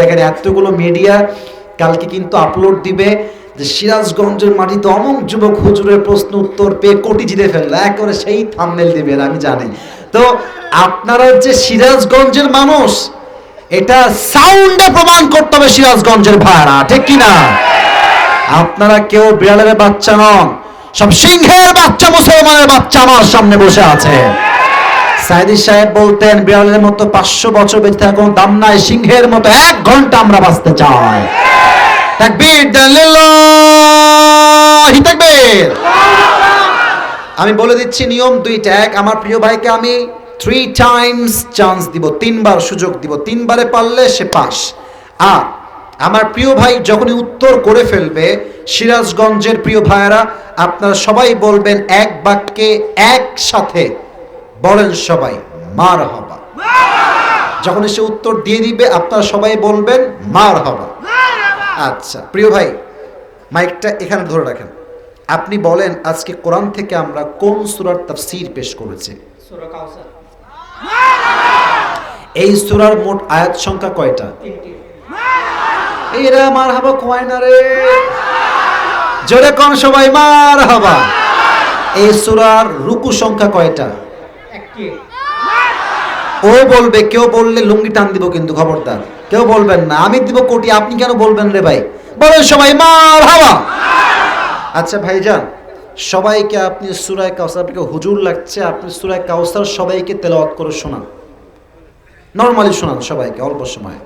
দেখেন এতগুলো মিডিয়া কালকে কিন্তু আপলোড দিবে যে সিরাজগঞ্জের মাটিতে অমুক যুবক হুজুরের প্রশ্ন উত্তর পেয়ে কোটি জিতে ফেলল। একেবারে সেই থামনেল দিবেন আমি জানি। তো আপনারা যে সিরাজগঞ্জের মানুষ, এটা সাউন্ডে প্রমাণ করতে হবে সিরাজগঞ্জের ভাড়া ঠিক কি না আপনারা কেউ বিড়ালের বাচ্চা নন, সব সিংহের বাচ্চা, মুসলমানের বাচ্চা আমার সামনে বসে আছে। সাইদি সাহেব বলতেন, বিড়ালের মতো পাঁচশো বছর বেঁচে থাকার কোনো দাম নাই, সিংহের মতো এক ঘণ্টা আমরা বাঁচতে চাই। আমি বলে দিচ্ছি, নিয়ম দুইটা, এক, আমার প্রিয় ভাইকে আমি থ্রি টাইমস চান্স দিব, তিনবার সুযোগ দিব, তিনবারে পারলে সে পাস। আর আমার প্রিয় ভাই যখনই উত্তর করে ফেলবে, সিরাজগঞ্জের প্রিয় ভাইয়েরা, আপনারা সবাই বলবেন, এক বাক্যে একসাথে বলেন সবাই মার হবা যখন সে উত্তর দিয়ে দিবে আপনারা সবাই বলবেন মার হবা আচ্ছা প্রিয় ভাই মাইকটা এখানে ধরে রাখেন। আপনি বলেন আজকে কোরআন থেকে আমরা কোন সূরার তাফসীর পেশ করেছি? এই সূরার মোট আয়াত সংখ্যা কয়টা? এরা মার হাবা কয় না রে? জোরে কোন সবাই মার হাবা এই সূরার রুকু সংখ্যা কয়টা? ও বলবে কেউ বললে লুঙ্গি টান দিব কিন্তু খবরদার। কেউ বলবেন না আমি দিব কোটি আপনি কেন বলবেন রে ভাই? বলেন সবাই মার হাওয়া! আচ্ছা ভাইজান সবাইকে আপনি সুরায় কাউসার আপনাকে হুজুর লাগছে আপনি সুরায় কাউসার সবাইকে তেলাওয়াত করে শোনান। নর্মালি শোনান সবাইকে অল্প সময়।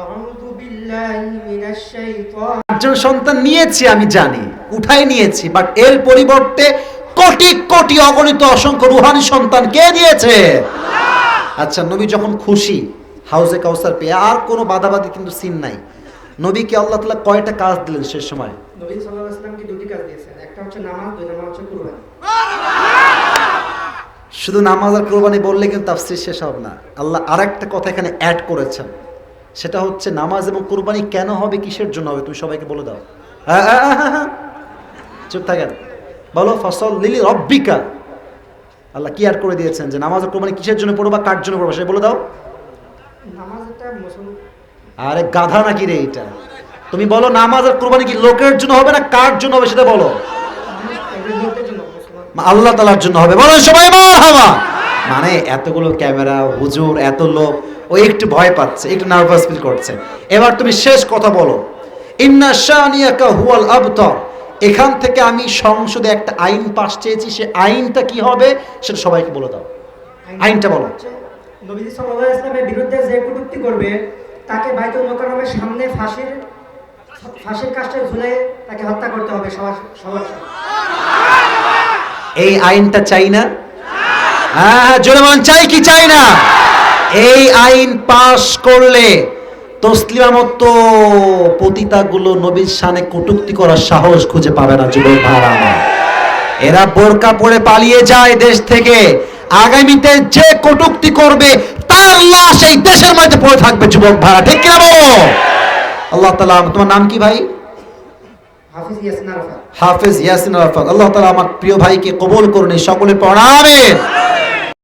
আউযু বিল্লাহি মিনাশ শাইতান একজন সন্তান নিয়েছি আমি জানি। উঠাই নিয়েছি বাট এর পরিবর্তে কোটি কোটি অগণিত অসংখ্য রুহানি সন্তান কে দিয়েছে? আচ্ছা নবী যখন খুশি হাউসে কাউসার পেয়ে আর কোনো বাধাবাধি কিন্তু সিন নাই। নবীকে আল্লাহ তাআলা কয়টা কাজ দিলেন সে সময়? নবী সাল্লাল্লাহু দুটি কাজ দিয়েছেন। একটা হচ্ছে নামাজ দুই নম্বর হচ্ছে কুরবানি। শুধু নামাজ আর কোরবানি বললে কিন্তু তাফসির শেষ হবে না। আল্লাহ আরেকটা কথা এখানে অ্যাড করেছেন। সেটা হচ্ছে নামাজ এবং কোরবানি কেন হবে কিসের জন্য হবে তুমি সবাইকে বলে দাও। হ্যাঁ, হ্যাঁ, হ্যাঁ, হ্যাঁ। চুপ থাকেন। বলো ফসল লিলি রব্বিকা আল্লাহ কি আর করে দিয়েছেন যে নামাজ কোরবানি কিসের জন্য পড়বা কার জন্য পড়বা সে বলে দাও। আরে গাধা নাকি রে এটা? তুমি বলো নামাজ আর কোরবানি কি লোকের জন্য হবে না কার জন্য হবে সেটা বলো। আল্লাহ তালার জন্য হবে। বলো সবাই মার হাওয়া মানে এতগুলো ক্যামেরা হুজুর এত লোক ও একটু ভয় পাচ্ছে একটু নার্ভাস ফিল করছে। এবার তুমি শেষ কথা বলো। ইন্না শানিয়াকা হুয়াল আবতার। এখান থেকে আমি সংসদে একটা আইন পাশ চেয়েছি সে আইনটা কি হবে সেটা সবাইকে বলে দাও। আইনটা বলো। হচ্ছে নবী সাল্লাল্লাহু আলাইহি বিরুদ্ধে যে কটূক্তি করবে তাকে বাইতুল মোকাররমের সামনে ফাঁসির ফাঁসির কাষ্টে ঝুলে তাকে হত্যা করতে হবে সবার সবার এই আইনটা চাই না? হ্যাঁ হ্যাঁ বলেন চাই কি চাই না? এই আইন পাশ করলে তসলিমার মতো পতিতাগুলো নবীর শানে কটুক্তি করার সাহস খুঁজে পাবে না যুবক ভাড়া এরা বোরকা পরে পালিয়ে যায় দেশ থেকে। আগামীতে যে কটুক্তি করবে তার লাশ এই দেশের মধ্যে পড়ে থাকবে যুবক ভাড়া ঠিক কিনা বলো? আল্লাহ তালা তোমার নাম কি ভাই? হাফিজ ইয়াসিন আরাফাত। হাফেজ ইয়াসিন আরাফাত। আল্লাহ তাআলা আমার প্রিয় ভাইকে কবুল করুন সকলে পড়াবেন